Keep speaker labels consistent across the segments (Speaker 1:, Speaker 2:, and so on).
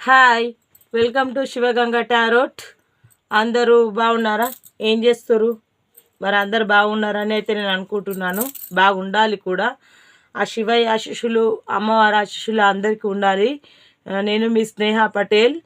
Speaker 1: Hi welcome to Shivaganga tarot. అందరూ బాగున్నారా? ఏం చేస్తారు మరి అందరు బాగున్నారని అయితే నేను అనుకుంటున్నాను. బాగుండాలి కూడా. ఆ శివయ్య ఆశిషులు అమ్మవారి ఆశిషులు అందరికీ ఉండాలి. నేను మీ స్నేహ పటేల్.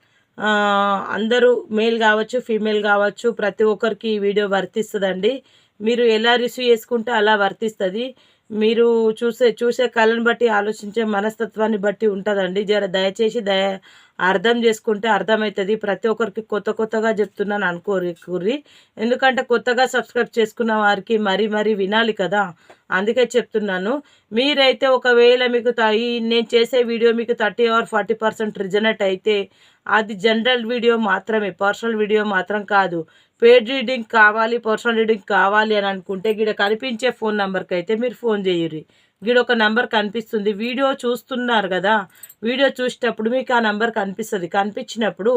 Speaker 1: అందరూ మేల్ కావచ్చు ఫీమేల్ కావచ్చు ప్రతి ఒక్కరికి ఈ వీడియో వర్తిస్తుందండి. మీరు ఎలా రిసీవ్ చేసుకుంటే అలా వర్తిస్తుంది. మీరు చూసే చూసే కళను బట్టి ఆలోచించే మనస్తత్వాన్ని బట్టి ఉంటుందండి. జర దయచేసి దయ అర్థం చేసుకుంటే అర్థమవుతుంది ప్రతి ఒక్కరికి కొత్త కొత్తగా చెప్తున్నాను అనుకోరి ఎందుకంటే కొత్తగా సబ్స్క్రైబ్ చేసుకున్న వారికి మరీ మరీ వినాలి కదా. అందుకే చెప్తున్నాను. మీరైతే ఒకవేళ మీకు త- ఈ నేను చేసే వీడియో మీకు thirty or forty percent resonate అయితే అది జనరల్ వీడియో మాత్రమే. పర్సనల్ వీడియో మాత్రం కాదు. పేడ్ రీడింగ్ కావాలి పర్సనల్ రీడింగ్ కావాలి అని అనుకుంటే గిడ కనిపించే ఫోన్ నెంబర్కి అయితే మీరు ఫోన్ చేయరు గిడ ఒక నెంబర్ కనిపిస్తుంది. వీడియో చూస్తున్నారు కదా వీడియో చూసేటప్పుడు మీకు ఆ నెంబర్ కనిపిస్తుంది. కనిపించినప్పుడు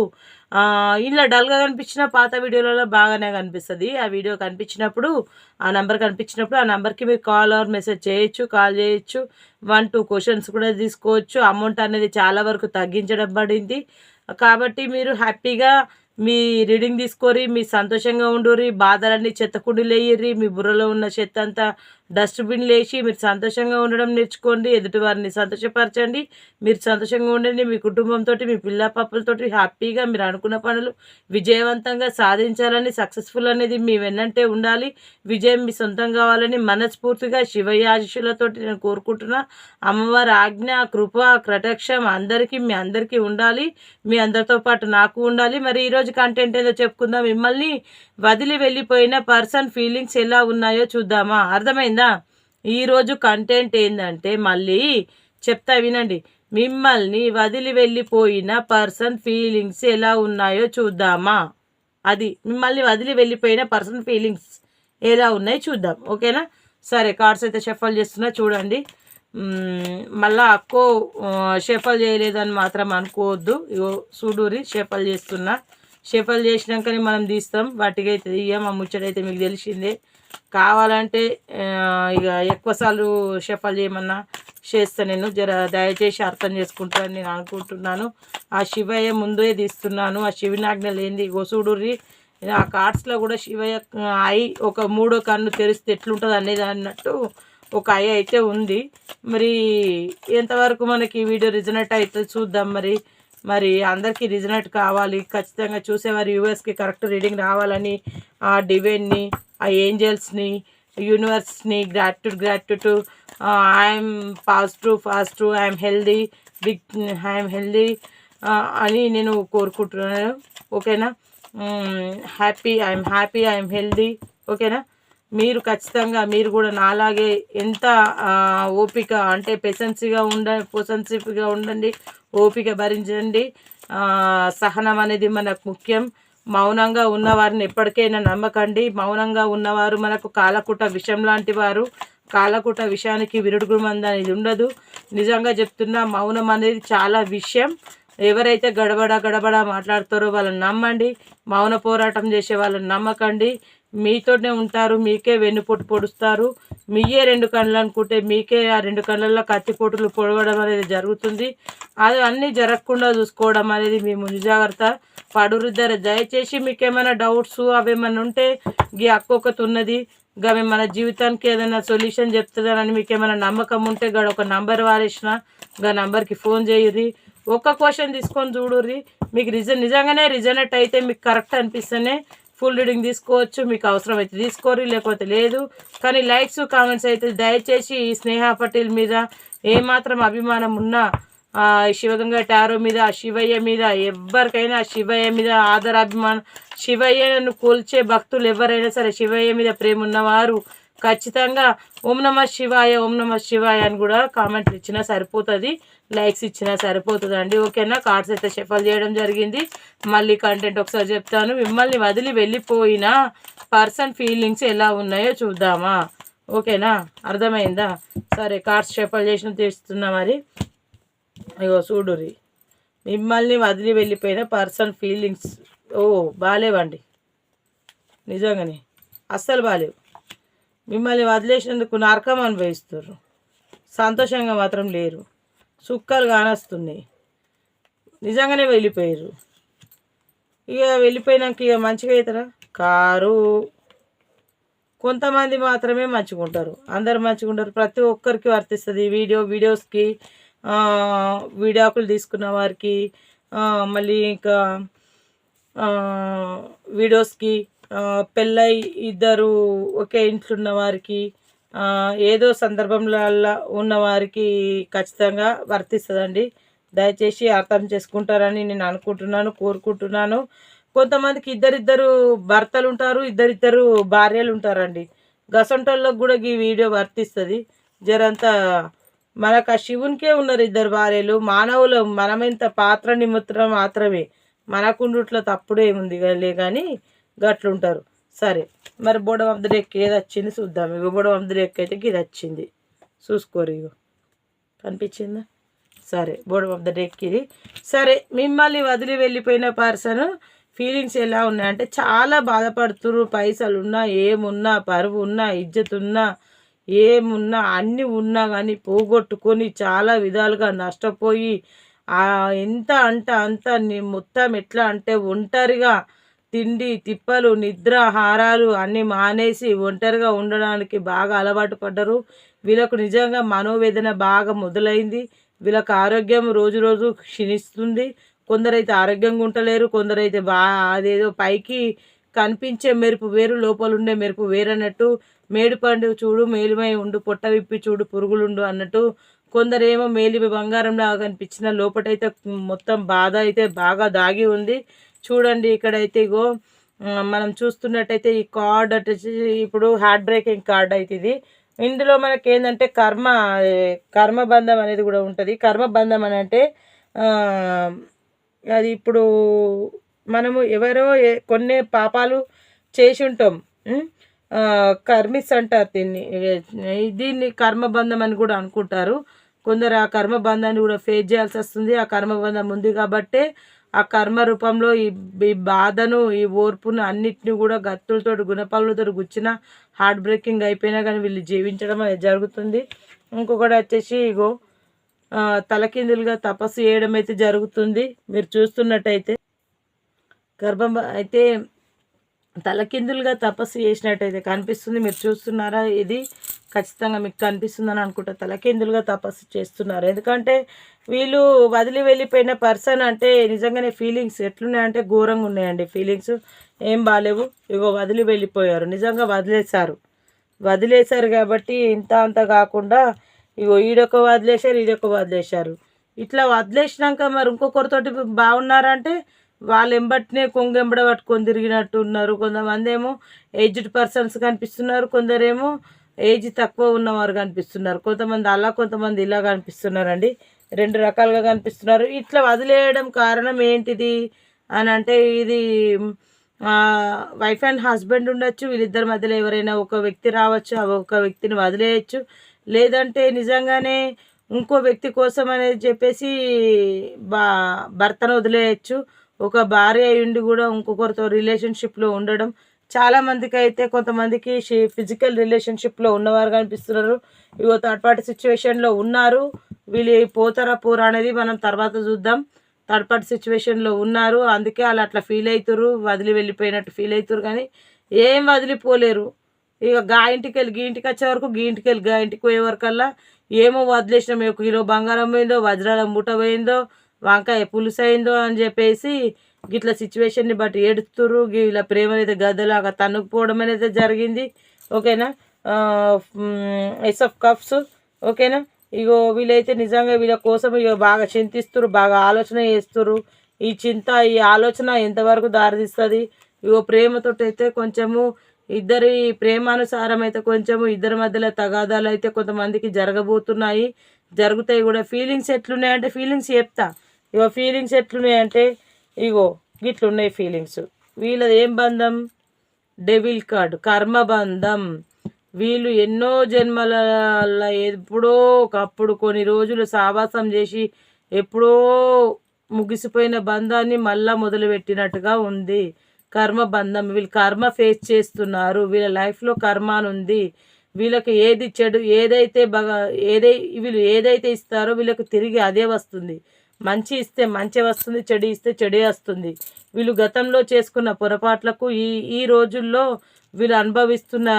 Speaker 1: ఇలా డల్గా కనిపించిన పాత వీడియోలలో బాగానే కనిపిస్తుంది. ఆ వీడియో కనిపించినప్పుడు ఆ నెంబర్ కనిపించినప్పుడు ఆ నెంబర్కి మీరు కాల్ ఆర్ మెసేజ్ చేయొచ్చు కాల్ చేయొచ్చు. వన్ టూ క్వశ్చన్స్ కూడా తీసుకోవచ్చు. అమౌంట్ అనేది చాలా వరకు తగ్గించడం పడింది. కాబట్టి మీరు హ్యాపీగా మీ రీడింగ్ తీసుకోరి మీ సంతోషంగా ఉండుర్రి బాధలన్నీ చెత్తకుండీలు వేయర్రి మీ బుర్రలో ఉన్న చెత్త అంతా డస్ట్బిన్ లేచి మీరు సంతోషంగా ఉండడం నేర్చుకోండి ఎదుటి వారిని సంతోషపరచండి. మీరు సంతోషంగా ఉండండి మీ కుటుంబంతో మీ పిల్ల పాపలతోటి హ్యాపీగా మీరు అనుకున్న పనులు విజయవంతంగా సాధించాలని సక్సెస్ఫుల్ అనేది మీ వెన్నంటే ఉండాలి. విజయం మీ సొంతం కావాలని మనస్ఫూర్తిగా శివయ్య నేను కోరుకుంటున్నా. అమ్మవారి ఆజ్ఞ కృప ప్రటక్షం అందరికీ మీ అందరికీ ఉండాలి. మీ అందరితో పాటు నాకు ఉండాలి. మరి ఈరోజు కంటెంట్ ఏదో చెప్పుకుందాం. మిమ్మల్ని వదిలి వెళ్ళిపోయిన పర్సన్ ఫీలింగ్స్ ఎలా ఉన్నాయో చూద్దామా? అర్థమైంది? ఈరోజు కంటెంట్ ఏంటంటే మళ్ళీ చెప్తా వినండి. మిమ్మల్ని వదిలి వెళ్ళిపోయిన పర్సన్ ఫీలింగ్స్ ఎలా ఉన్నాయో చూద్దామా? అది మిమ్మల్ని వదిలి వెళ్ళిపోయిన పర్సన్ ఫీలింగ్స్ ఎలా ఉన్నాయి చూద్దాం. ఓకేనా? సరే కార్డ్స్ అయితే షఫల్ చేస్తున్నా చూడండి. మళ్ళీ మళ్ళా అక్కో షఫల్ చేయలేదని మాత్రం అనుకోవద్దు. ఇగో చూడూరి షఫల్ చేస్తున్నా. షఫల్ చేసినాకనే మనం తీస్తాం. వాటికి అయితే ఆ ముచ్చటైతే మీకు తెలిసిందే. కావాలంటే ఇక ఎక్కువసార్లు షఫల్ చేయమన్నా చేస్తా నేను. జర దయచేసి అర్థం చేసుకుంటానని నేను అనుకుంటున్నాను. ఆ శివయ్య ముందే తీస్తున్నాను. ఆ శివనాజ్ఞ లేనిది గొసుడుర్రి ఆ కార్డ్స్లో కూడా శివయ్య ఐ ఒక మూడో కన్ను తెరిస్తే ఎట్లుంటుంది అనేది అన్నట్టు ఒక ఐ అయితే ఉంది. మరి ఎంతవరకు మనకి ఈ వీడియో రిజనెట్ అయితే చూద్దాం మరి. మరి అందరికీ రిజనెట్ కావాలి. ఖచ్చితంగా చూసేవారు యూఎస్కి కరెక్ట్ రీడింగ్ రావాలని ఆ డివైన్ని ఆ ఏంజల్స్ని యూనివర్స్ని gratitude gratitude I'm positive positive I'm healthy big I'm healthy అని నేను కోరుకుంటున్నాను. ఓకేనా? Happy I'm happy I'm healthy ఓకేనా? మీరు ఖచ్చితంగా మీరు కూడా నాలాగే ఎంత ఓపిక అంటే పెసెన్సీగా ఉండ పెసెన్సీగా ఉండండి ఓపిక భరించండి. సహనం అనేది మనకు ముఖ్యం. మౌనంగా ఉన్నవారిని ఎప్పటికైనా నమ్మకండి. మౌనంగా ఉన్నవారు మనకు కాలకుట విషం లాంటి వారు. కాలకుట విషయానికి విరుడుగుమంది అనేది ఉండదు. నిజంగా చెప్తున్నా మౌనం అనేది చాలా విషయం. ఎవరైతే గడబడ గడబడ మాట్లాడతారో వాళ్ళని నమ్మండి. మౌన పోరాటం చేసే వాళ్ళని నమ్మకండి. మీతోనే ఉంటారు మీకే వెన్నుపోటు పొడుస్తారు. మీయే రెండు కళ్ళు అనుకుంటే మీకే ఆ రెండు కళ్ళల్లో కత్తిపోటులు పొడవడం అనేది జరుగుతుంది. అది అన్నీ జరగకుండా చూసుకోవడం అనేది మీ ముందు జాగ్రత్త. పడురుద్దర దయచేసి మీకు ఏమైనా డౌట్స్ అవేమైనా ఉంటే గీ అక్కొకటి ఉన్నది. గవి మన జీవితానికి ఏదైనా సొల్యూషన్ చెప్తుందని మీకు ఏమైనా నమ్మకం ఉంటే గడ ఒక నంబర్ వారేసిన గా నంబర్కి ఫోన్ చేయుర్రి. ఒక్క క్వశ్చన్ తీసుకొని చూడుర్రి. మీకు రిజన్ నిజంగానే రిజనెట్ అయితే మీకు కరెక్ట్ అనిపిస్తేనే ఫుల్ రీడింగ్ తీసుకోవచ్చు మీకు అవసరం అయితే తీసుకోరు లేకపోతే లేదు. కానీ లైక్స్ కామెంట్స్ అయితే దయచేసి ఈ స్నేహ పటేల్ మీద ఏమాత్రం అభిమానం ఉన్నా శివగంగా శివగంగ టారో మీద శివయ్య మీద ఎవరికైనా శివయ్య మీద ఆదరాభిమానం శివయ్యను కూల్చే భక్తులు ఎవరైనా సరే శివయ్య మీద ప్రేమ ఉన్నవారు ఖచ్చితంగా ఓం నమ శివాయ ఓం నమ శివాయ అని కూడా కామెంట్లు ఇచ్చినా సరిపోతుంది. లైక్స్ ఇచ్చినా సరిపోతుందండి. ఓకేనా? కార్డ్స్ అయితే షఫల్ చేయడం జరిగింది. మళ్ళీ కంటెంట్ ఒకసారి చెప్తాను. మిమ్మల్ని వదిలి వెళ్ళిపోయిన పర్సన్ ఫీలింగ్స్ ఎలా ఉన్నాయో చూద్దామా? ఓకేనా? అర్థమైందా? సరే కార్డ్స్ షఫల్ చేసిన తీస్తున్నా మరి. ఇగో చూడురి మిమ్మల్ని వదిలి వెళ్ళిపోయిన పర్సన్ ఫీలింగ్స్ ఓ బాగాలేవండి నిజంగానే. అస్సలు బాగాలేవు మిమ్మల్ని వదిలేసినందుకు నరకం అనుభవిస్తున్నారు సంతోషంగా మాత్రం లేరు. సుక్కలు కానొస్తున్నాయి. నిజంగానే వెళ్ళిపోయారు ఇక వెళ్ళిపోయినాక ఇక మంచిగా అవుతారా కారు. కొంతమంది మాత్రమే మంచిగా ఉంటారు అందరు మంచిగా ఉంటారు ప్రతి ఒక్కరికి వర్తిస్తుంది. వీడియో వీడియోస్కి వీడియోకులు తీసుకున్న వారికి మళ్ళీ ఇంకా వీడియోస్కి పెళ్ళై ఇద్దరు ఒకే ఇంట్లో ఉన్న వారికి ఏదో సందర్భంలో ఉన్న వారికి ఖచ్చితంగా వర్తిస్తుందండి. దయచేసి అర్థం చేసుకుంటారని నేను అనుకుంటున్నాను కోరుకుంటున్నాను. కొంతమందికి ఇద్దరిద్దరు భర్తలు ఉంటారు ఇద్దరిద్దరు భార్యలు ఉంటారండి గసంటోళ్ళకు కూడా ఈ వీడియో వర్తిస్తుంది. జరంతా మనకు ఆ శివునికే ఉన్నారు ఇద్దరు భార్యలు. మానవులు మనమెంత పాత్ర నిమిత్తం మాత్రమే. మనకుండుట్లో తప్పుడేముంది లే కానీ గట్లుంటారు. సరే. మరి బోడం ఆఫ్ ద డెక్ ఏది వచ్చింది చూద్దాం. ఇగో బోడం ఆఫ్ ద డెక్ అయితే ఇది వచ్చింది. చూసుకోరు ఇగో. కనిపించిందా? సరే బోర్డ్ ఆఫ్ ద డెక్ ఇది సరే మిమ్మల్ని వదిలి వెళ్ళిపోయిన పర్సన్ ఫీలింగ్స్ ఎలా ఉన్నాయంటే చాలా బాధపడుతురు పైసలు ఉన్నా ఏమున్నా పరువు ఉన్నా ఇజ్జత్ ఉన్నా ఏమున్నా అన్నీ ఉన్నా కానీ పోగొట్టుకొని చాలా విధాలుగా నష్టపోయి ఎంత అంటే అంత మొత్తం ఎట్లా అంటే ఒంటరిగా తిండి తిప్పలు నిద్ర హారాలు అన్నీ మానేసి ఒంటరిగా ఉండడానికి బాగా అలవాటు పడ్డరు. వీళ్ళకు నిజంగా మనోవేదన బాగా మొదలైంది. వీళ్ళకి ఆరోగ్యం రోజు రోజు క్షీణిస్తుంది. కొందరైతే ఆరోగ్యంగా ఉండలేరు కొందరైతే బా అదేదో పైకి కనిపించే మెరుపు వేరు లోపల ఉండే మెరుపు వేరు అన్నట్టు మేడిపండు చూడు మేలిమై ఉండు పొట్ట విప్పి చూడు పురుగులుండు అన్నట్టు. కొందరేమో మేలిమి బంగారంలాగా కనిపించిన లోపటైతే మొత్తం బాధ అయితే బాగా దాగి ఉంది. చూడండి ఇక్కడైతే ఇగో మనం చూస్తున్నట్టయితే ఈ కార్డ్ వచ్చేసి ఇప్పుడు హార్ట్ బ్రేకింగ్ కార్డ్ అయితే ఇది. ఇందులో మనకి ఏంటంటే కర్మ కర్మబంధం అనేది కూడా ఉంటుంది. కర్మబంధం అని అంటే అది ఇప్పుడు మనము ఎవరో ఏ- కొన్ని పాపాలు చేసి ఉంటాం. కర్మిస్ అంటారు దీన్ని. దీన్ని కర్మబంధం అని కూడా అనుకుంటారు. కొందరు ఆ కర్మబంధాన్ని కూడా ఫేస్ చేయాల్సి వస్తుంది. ఆ కర్మబంధం ఉంది కాబట్టే ఆ కర్మ రూపంలో ఈ ఈ బాధను ఈ ఓర్పును అన్నిటిని కూడా గత్తులతో గుణపాలతో గుచ్చిన హార్ట్ బ్రేకింగ్ అయిపోయినా కానీ వీళ్ళు జీవించడం అనేది జరుగుతుంది. ఇంకొకటి వచ్చేసి ఇగో తలకిందులుగా తపస్సు చేయడం అయితే జరుగుతుంది. మీరు చూస్తున్నట్టయితే గర్భం అయితే తలకిందులుగా తపస్సు చేసినట్టయితే కనిపిస్తుంది. మీరు చూస్తున్నారా ఇది? ఖచ్చితంగా మీకు కనిపిస్తుందని అనుకుంటా. తలకేందులుగా తపస్సు చేస్తున్నారు. ఎందుకంటే వీళ్ళు వదిలి వెళ్ళిపోయిన పర్సన్ అంటే నిజంగానే ఫీలింగ్స్ ఎట్లున్నాయంటే ఘోరంగా ఉన్నాయండి. ఫీలింగ్స్ ఏం బాగాలేవు ఇగో వదిలి వెళ్ళిపోయారు. నిజంగా వదిలేశారు. వదిలేశారు కాబట్టి ఇంత అంత కాకుండా ఇగో ఈడొక వదిలేశారు ఈడొక వదిలేశారు. ఇట్లా వదిలేసినాక మరి ఇంకొకరితోటి బాగున్నారంటే వాళ్ళు ఎంబట్నే కొంగెంబడ పట్టుకొని తిరిగినట్టు ఉన్నారు కొంతమంది ఏమో ఏజ్డ్ పర్సన్స్ కనిపిస్తున్నారు. కొందరేమో ఏజ్ తక్కువ ఉన్నవారు కనిపిస్తున్నారు. కొంతమంది అలా కొంతమంది ఇలా కనిపిస్తున్నారండి. రెండు రకాలుగా కనిపిస్తున్నారు. ఇట్లా వదిలేయడం కారణం ఏంటిది? అని అంటే ఇది వైఫ్ అండ్ హస్బెండ్ ఉండొచ్చు వీళ్ళిద్దరి మధ్యలో ఎవరైనా ఒక వ్యక్తి రావచ్చు ఒక వ్యక్తిని వదిలేయచ్చు. లేదంటే నిజంగానే ఇంకో వ్యక్తి కోసం అనేది చెప్పేసి బా భర్తను వదిలేయచ్చు. ఒక భార్య అయ్యుండి కూడా ఇంకొకరితో రిలేషన్షిప్లో ఉండడం చాలామందికి అయితే కొంతమందికి ఫిజికల్ రిలేషన్షిప్లో ఉన్నవారు కనిపిస్తున్నారు. ఇగో థర్డ్ పార్టీ సిచ్యువేషన్లో ఉన్నారు. వీళ్ళు పోతారా పోరా అనేది మనం తర్వాత చూద్దాం. థర్డ్ పార్టీ సిచ్యువేషన్లో ఉన్నారు. అందుకే వాళ్ళు అట్లా ఫీల్ అవుతారు వదిలి వెళ్ళిపోయినట్టు ఫీల్ అవుతారు కానీ ఏం వదిలిపోలేరు. ఇక గా ఇంటికి వెళ్ళి గీ ఇంటికి వచ్చే వరకు గీ ఇంటికి వెళ్ళి గా ఇంటికి పోయే వరకల్లా ఏమో వదిలేసినాం. ఒక కిలో బంగారం పోయిందో వజ్రాల మూట పోయిందో వంకాయ పులుసు అయిందో అని చెప్పేసి గిట్ల సిచ్యువేషన్ని బట్టి ఏడుస్తురు ఇలా ప్రేమ అయితే గద్దలాగా తన్నుకుపోవడం అనేది జరిగింది. ఓకేనా? ఎస్ ఆఫ్ కప్స్ ఓకేనా? ఇగో వీళ్ళైతే నిజంగా వీళ్ళ కోసం ఇక బాగా చింతిస్తురు బాగా ఆలోచన చేస్తురు ఈ చింత ఈ ఆలోచన ఎంతవరకు దారితీస్తుంది? ఇగో ప్రేమతో అయితే కొంచెము ఇద్దరి ప్రేమానుసారం అయితే కొంచెము ఇద్దరి మధ్యలో తగాదాలు అయితే కొంతమందికి జరగబోతున్నాయి. జరుగుతాయి కూడా. ఫీలింగ్స్ ఎట్లున్నాయంటే ఫీలింగ్స్ చెప్తా. ఇగో ఫీలింగ్స్ ఎట్లున్నాయంటే ఇగో గిట్లున్నాయి ఫీలింగ్స్ వీళ్ళది ఏం బంధం? డెవిల్ కార్డ్ కర్మబంధం వీళ్ళు ఎన్నో జన్మల ఎప్పుడో ఒకప్పుడు కొన్ని రోజులు సావాసం చేసి ఎప్పుడో ముగిసిపోయిన బంధాన్ని మళ్ళా మొదలుపెట్టినట్టుగా ఉంది. కర్మ బంధం వీళ్ళు కర్మ ఫేస్ చేస్తున్నారు. వీళ్ళ లైఫ్లో కర్మ అని ఉంది. వీళ్ళకి ఏది చెడు ఏదైతే బాగా ఏదై వీళ్ళు ఏదైతే ఇస్తారో వీళ్ళకి తిరిగి అదే వస్తుంది. మంచి ఇస్తే మంచి వస్తుంది చెడు ఇస్తే చెడే వస్తుంది. వీళ్ళు గతంలో చేసుకున్న పొరపాట్లకు ఈ ఈ రోజుల్లో వీళ్ళు అనుభవిస్తున్న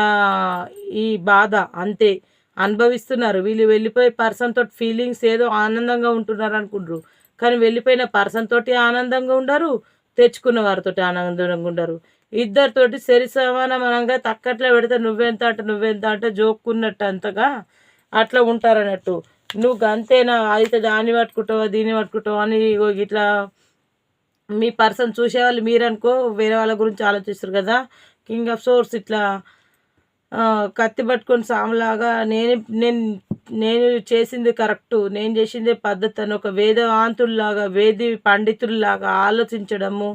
Speaker 1: ఈ బాధ అంతే. అనుభవిస్తున్నారు. వీళ్ళు వెళ్ళిపోయి పర్సన్ తోటి ఫీలింగ్స్ ఏదో ఆనందంగా ఉంటున్నారు అనుకుంటారు. కానీ వెళ్ళిపోయిన పర్సన్ తోటి ఆనందంగా ఉండరు తెచ్చుకున్న వారితోటి ఆనందంగా ఉండరు. ఇద్దరితోటి సరి సమానమనంగా తక్కట్లో పెడితే నువ్వెంత అంటే నువ్వెంత అంటే జోక్కున్నట్టు అంతగా అట్లా ఉంటారు అన్నట్టు నువ్వు అంతేనా అయితే దాన్ని పట్టుకుంటావా దీన్ని పట్టుకుంటావా అని ఇగో ఇట్లా మీ పర్సన్ చూసేవాళ్ళు మీరనుకో వేరే వాళ్ళ గురించి ఆలోచిస్తారు కదా. కింగ్ ఆఫ్ సోర్స్ ఇట్లా కత్తి పట్టుకొని సాములాగా నేను నేను నేను చేసింది కరెక్టు నేను చేసిందే పద్ధతి అని ఒక వేదవాంతుల్లాగా వేది పండితుల్లాగా ఆలోచించడము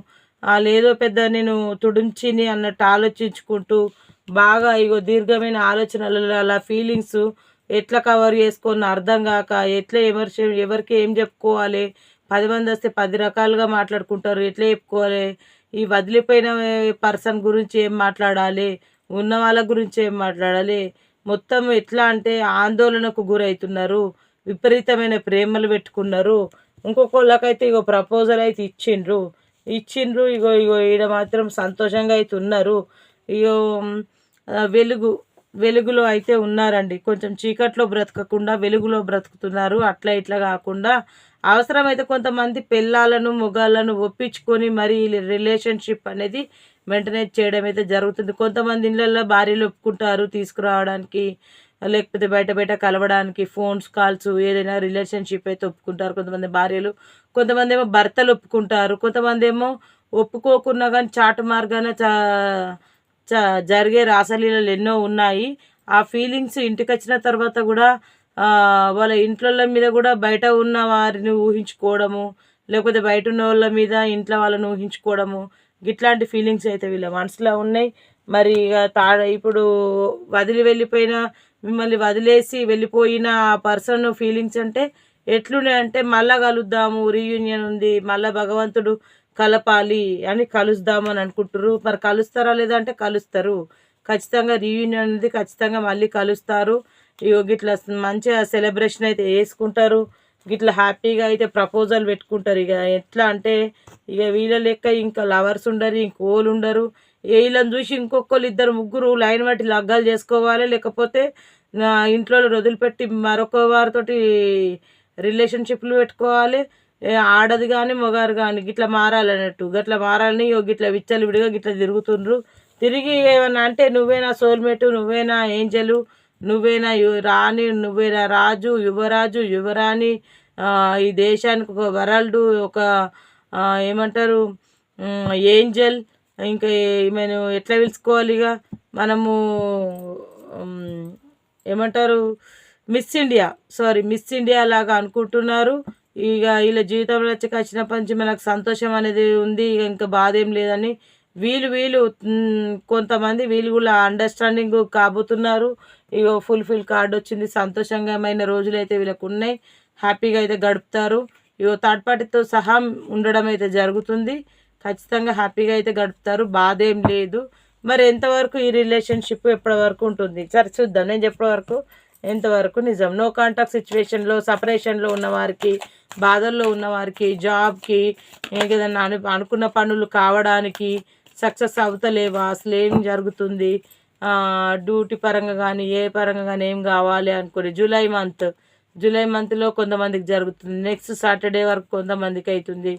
Speaker 1: లేదో పెద్ద నేను తుడుంచిని అన్నట్టు ఆలోచించుకుంటూ బాగా ఇగో దీర్ఘమైన ఆలోచనలు అలా ఫీలింగ్స్ ఎట్లా కవర్ చేసుకొని అర్థం కాక ఎట్లా ఎవరి ఎవరికి ఏం చెప్పుకోవాలి? పది మంది వస్తే పది రకాలుగా మాట్లాడుకుంటారు ఎట్లా చెప్పుకోవాలి? ఈ వదిలిపోయిన పర్సన్ గురించి ఏం మాట్లాడాలి? ఉన్న వాళ్ళ గురించి ఏం మాట్లాడాలి? మొత్తం ఎట్లా అంటే ఆందోళనకు గురవుతున్నారు విపరీతమైన ప్రేమలు పెట్టుకున్నారు. ఇంకొకళ్ళకైతే ఇగో ప్రపోజల్ అయితే ఇచ్చిండ్రు. ఇచ్చిండ్రు ఇగో ఇగో ఈడ మాత్రం సంతోషంగా అయితే ఉన్నారు. ఇగో వెలుగు వెలుగులో అయితే ఉన్నారండి. కొంచెం చీకట్లో బ్రతకకుండా వెలుగులో బ్రతుకుతున్నారు. అట్లా ఇట్లా కాకుండా అవసరమైతే కొంతమంది పిల్లలను మొగాళ్ళను ఒప్పించుకొని మరి రిలేషన్షిప్ అనేది మెయింటైన్ చేయడం అయితే జరుగుతుంది. కొంతమంది ఇళ్ళల్లో భార్యలు ఒప్పుకుంటారు తీసుకురావడానికి లేకపోతే బయట బయట కలవడానికి ఫోన్స్ కాల్స్ ఏదైనా రిలేషన్షిప్ అయితే ఒప్పుకుంటారు కొంతమంది భార్యలు. కొంతమంది ఏమో భర్తలు ఒప్పుకుంటారు. కొంతమంది ఏమో ఒప్పుకోకున్నా కానీ చాటు మార్గాన చా జరిగే రాసలీలలు ఎన్నో ఉన్నాయి. ఆ ఫీలింగ్స్ ఇంటికి వచ్చిన తర్వాత కూడా వాళ్ళ ఇంట్లో మీద కూడా బయట ఉన్న వారిని ఊహించుకోవడము లేకపోతే బయట ఉన్న వాళ్ళ మీద ఇంట్లో వాళ్ళని ఊహించుకోవడము ఇట్లాంటి ఫీలింగ్స్ అయితే వీళ్ళ మనసులో ఉన్నాయి. మరి ఇక తా ఇప్పుడు వదిలి వెళ్ళిపోయిన మిమ్మల్ని వదిలేసి వెళ్ళిపోయిన ఆ పర్సన్ ఫీలింగ్స్ అంటే ఎట్లున్నాయి అంటే మళ్ళా కలుద్దాము రీయూనియన్ ఉంది మళ్ళీ భగవంతుడు కలపాలి అని కలుస్తామని అనుకుంటారు మరి కలుస్తారా లేదా అంటే కలుస్తారు. ఖచ్చితంగా రీయూనియన్ అనేది ఖచ్చితంగా మళ్ళీ కలుస్తారు. ఇగో గిట్లా మంచిగా సెలబ్రేషన్ అయితే వేసుకుంటారు. గిట్లా హ్యాపీగా అయితే ప్రపోజల్ పెట్టుకుంటారు. ఇక ఎట్లా అంటే ఇక వీళ్ళ లెక్క ఇంకా లవర్స్ ఉండరు ఇంకోళ్ళు ఉండరు. వీళ్ళని చూసి ఇంకొకళ్ళు ఇద్దరు ముగ్గురు లైన్ బట్టి లగ్గాలు చేసుకోవాలి. లేకపోతే ఇంట్లో వదిలిపెట్టి మరొక వారితోటి రిలేషన్షిప్లు పెట్టుకోవాలి. ఆడది కానీ మొగారు కానీ గిట్లా మారాలన్నట్టు. గట్లా మారాలని గిట్ల విచ్చలు విడిగా గిట్లా తిరుగుతుండ్రు. తిరిగి ఏమన్నా అంటే నువ్వేనా సోల్మేటు నువ్వేనా ఏంజలు నువ్వేనా రాణి నువ్వేనా రాజు యువరాజు యువరాణి ఈ దేశానికి ఒక వరల్డ్ ఒక ఏమంటారు ఏంజల్ ఇంకా ఈమెను ఎట్లా పిలుచుకోవాలి ఇక మనము ఏమంటారు Miss India sorry Miss India లాగా అనుకుంటున్నారు. ఇక వీళ్ళ జీవితంలో వచ్చి వచ్చినప్పటి నుంచి మనకు సంతోషం అనేది ఉంది ఇక ఇంకా బాధ ఏం లేదని వీళ్ళు వీళ్ళు కొంతమంది వీళ్ళు కూడా అండర్స్టాండింగ్ కాబోతున్నారు. ఇక ఫుల్ఫిల్ కార్డు వచ్చింది సంతోషంగామైన రోజులు అయితే వీళ్ళకు ఉన్నాయి. హ్యాపీగా అయితే గడుపుతారు. ఇగో థర్డ్ పార్టీతో సహా ఉండడం అయితే జరుగుతుంది. ఖచ్చితంగా హ్యాపీగా అయితే గడుపుతారు బాధ ఏం లేదు. మరి ఎంతవరకు ఈ రిలేషన్షిప్ ఎప్పటి వరకు ఉంటుంది? సరే చూద్దాం నేను చెప్పే వరకు ఎంతవరకు నిజం? నో కాంటాక్ట్ సిచ్యువేషన్లో సపరేషన్లో ఉన్నవారికి బాధల్లో ఉన్నవారికి జాబ్కి ఏదైనా అను అనుకున్న పనులు కావడానికి సక్సెస్ అవుతలేవా? అసలు ఏం జరుగుతుంది? డ్యూటీ పరంగా కానీ ఏ పరంగా కానీ ఏం కావాలి అనుకుని జూలై మంత్. జూలై మంత్లో కొంతమందికి జరుగుతుంది. నెక్స్ట్ సాటర్డే వరకు కొంతమందికి అవుతుంది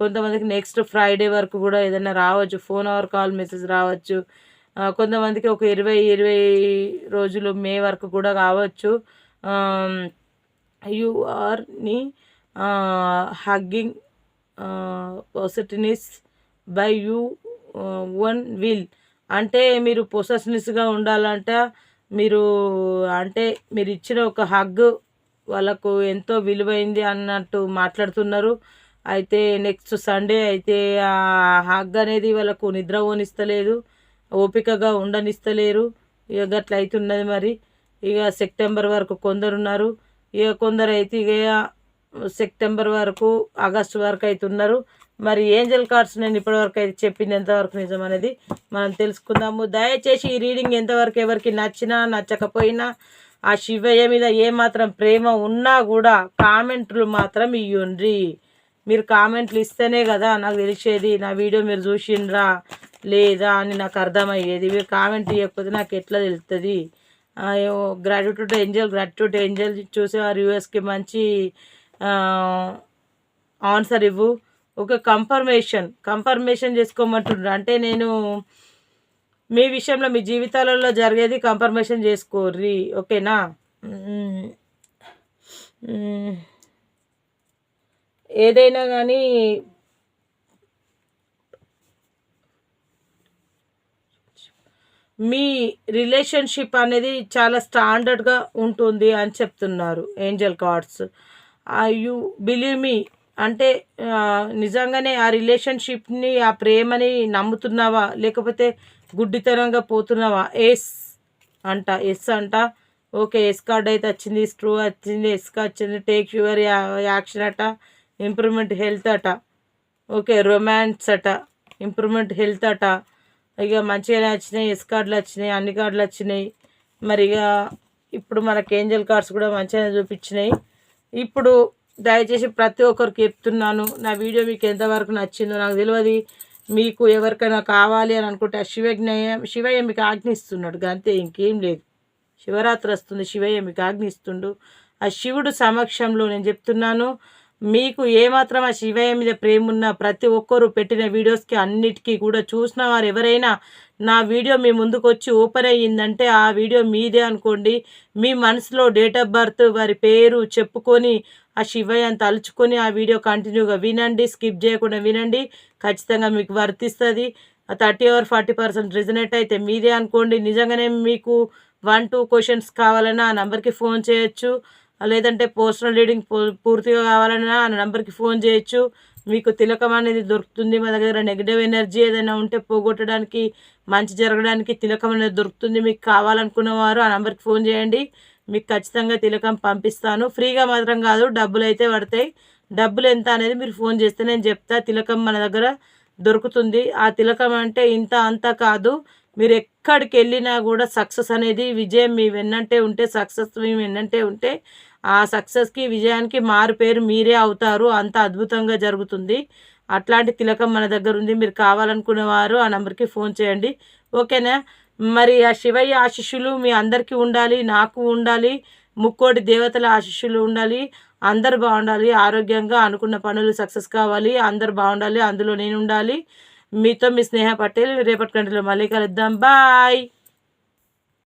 Speaker 1: కొంతమందికి నెక్స్ట్ ఫ్రైడే వరకు కూడా ఏదైనా రావచ్చు. ఫోన్ అవర్ కాల్ మెసేజ్ రావచ్చు. కొంతమందికి ఒక ఇరవై ఇరవై రోజులు మే వరకు కూడా కావచ్చు. You Arni hugging possessiveness by you one will అంటే మీరు పొసెస్నెస్గా ఉండాలంట మీరు అంటే మీరు ఇచ్చిన ఒక హగ్ వాళ్ళకు ఎంతో విలువైంది అన్నట్టు మాట్లాడుతున్నారు. అయితే నెక్స్ట్ సండే అయితే ఆ హగ్ అనేది వాళ్ళకు నిద్ర పోనిస్తలేదు. ఓపికగా ఉండనిస్తలేరు. ఇక గట్ల అవుతున్నది మరి. ఇక సెప్టెంబర్ వరకు కొందరు ఉన్నారు ఇక కొందరు అయితే ఇక సెప్టెంబర్ వరకు ఆగస్టు వరకు అయితే ఉన్నారు మరి ఏంజల్ కార్డ్స్ నేను ఇప్పటివరకు అయితే చెప్పింది ఎంతవరకు నిజం అనేది మనం తెలుసుకుందాము. దయచేసి ఈ రీడింగ్ ఎంతవరకు ఎవరికి నచ్చినా నచ్చకపోయినా ఆ శివయ్య మీద ఏమాత్రం ప్రేమ ఉన్నా కూడా కామెంట్లు మాత్రం ఇయ్యండ్రి. మీరు కామెంట్లు ఇస్తేనే కదా నాకు తెలిసేది నా వీడియో మీరు చూసిండ్రా లేదా అని నాకు అర్థమయ్యేది. మీరు కామెంట్ ఇవ్వకపోతే నాకు ఎట్లా తెలుస్తుంది గ్రాట్యూట్ ఏంజల్ గ్రాట్యూట్ ఏంజల్ చూసేవారు యూఎస్కి మంచి ఆన్సర్ ఇవ్వు. ఒక కంఫర్మేషన్ కంఫర్మేషన్ చేసుకోమంటుండ్రు. అంటే నేను మీ విషయంలో మీ జీవితాలలో జరిగేది కంఫర్మేషన్ చేసుకోర్రి. ఓకేనా? ఏదైనా కానీ మీ రిలేషన్షిప్ అనేది చాలా స్టాండర్డ్గా ఉంటుంది అని చెప్తున్నారు angel cards you believe me? అంటే నిజంగానే ఆ రిలేషన్షిప్ని ఆ ప్రేమని నమ్ముతున్నావా? లేకపోతే గుడ్డితనంగా పోతున్నావా? ఎస్ అంట ఎస్ అంట. ఓకే ఎస్ కార్డ్ అయితే వచ్చింది స్ట్రూ వచ్చింది ఎస్ వచ్చింది టేక్ యువర్ యాక్షన్ అట. ఇంప్రూవ్మెంట్ హెల్త్ అట. ఓకే రొమాన్స్ అట. ఇంప్రూవ్మెంట్ హెల్త్ అట. ఇక మంచిగానే వచ్చినాయి ఎస్ కార్డులు వచ్చినాయి అన్ని కార్డులు వచ్చినాయి. మరి ఇక ఇప్పుడు మనకి ఏంజల్ కార్డ్స్ కూడా మంచిగానే చూపించినాయి. ఇప్పుడు దయచేసి ప్రతి ఒక్కరికి చెప్తున్నాను నా వీడియో మీకు ఎంతవరకు నచ్చిందో నాకు తెలియదు. మీకు ఎవరికైనా కావాలి అని అనుకుంటే ఆ శివజ్ఞయ శివయ్య మీకు ఆజ్ఞిస్తున్నాడు అంతే ఇంకేం లేదు. శివరాత్రి వస్తుంది శివయ్య మీకు ఆజ్ఞిస్తుండు. ఆ శివుడు సమక్షంలో నేను చెప్తున్నాను మీకు ఏమాత్రం ఆ శివయ్య మీద ప్రేమ ఉన్న ప్రతి ఒక్కరు పెట్టిన వీడియోస్కి అన్నిటికీ కూడా చూసిన వారు ఎవరైనా నా వీడియో మీ ముందుకు వచ్చి ఓపెన్ అయ్యిందంటే ఆ వీడియో మీదే అనుకోండి. మీ మనసులో డేట్ ఆఫ్ బర్త్ వారి పేరు చెప్పుకొని ఆ శివయ్యని తలుచుకొని ఆ వీడియో కంటిన్యూగా వినండి. స్కిప్ చేయకుండా వినండి. ఖచ్చితంగా మీకు వర్తిస్తుంది. Thirty or forty percent resonate అయితే మీదే అనుకోండి. నిజంగానే మీకు వన్ టూ క్వశ్చన్స్ కావాలన్నా ఆ నెంబర్కి ఫోన్ చేయొచ్చు. లేదంటే పోస్టల్ రీడింగ్ పూ- పూర్తిగా కావాలన్నా ఆ నెంబర్కి ఫోన్ చేయొచ్చు. మీకు తిలకం అనేది దొరుకుతుంది మా దగ్గర. నెగిటివ్ ఎనర్జీ ఏదైనా ఉంటే పోగొట్టడానికి మంచి జరగడానికి తిలకం అనేది దొరుకుతుంది. మీకు కావాలనుకున్న వారు ఆ నెంబర్కి ఫోన్ చేయండి. మీకు ఖచ్చితంగా తిలకం పంపిస్తాను. ఫ్రీగా మాత్రం కాదు డబ్బులు అయితే పడతాయి. డబ్బులు ఎంత అనేది మీరు ఫోన్ చేస్తే నేను చెప్తా. తిలకం మన దగ్గర దొరుకుతుంది. ఆ తిలకం అంటే ఇంత అంత కాదు. మీరు ఎక్కడికి వెళ్ళినా కూడా సక్సెస్ అనేది విజయం మీ వెన్నంటే ఉంటే సక్సెస్ మీ వెన్నంటే ఉంటే ఆ సక్సెస్కి విజయానికి మారు పేరు మీరే అవుతారు. అంత అద్భుతంగా జరుగుతుంది. అట్లాంటి తిలకం మన దగ్గర ఉంది. మీరు కావాలనుకునే వారు ఆ నెంబర్కి ఫోన్ చేయండి. ఓకేనా? మరి ఆ శివయ్య ఆశిష్యులు మీ అందరికీ ఉండాలి నాకు ఉండాలి ముక్కోటి దేవతల ఆశిష్యులు ఉండాలి అందరు బాగుండాలి ఆరోగ్యంగా అనుకున్న పనులు సక్సెస్ కావాలి అందరు బాగుండాలి అందులో నేను ఉండాలి. మీతో మీ స్నేహ పటేల్ రేపటి గంటలో మళ్ళీ కలుద్దాం. బాయ్!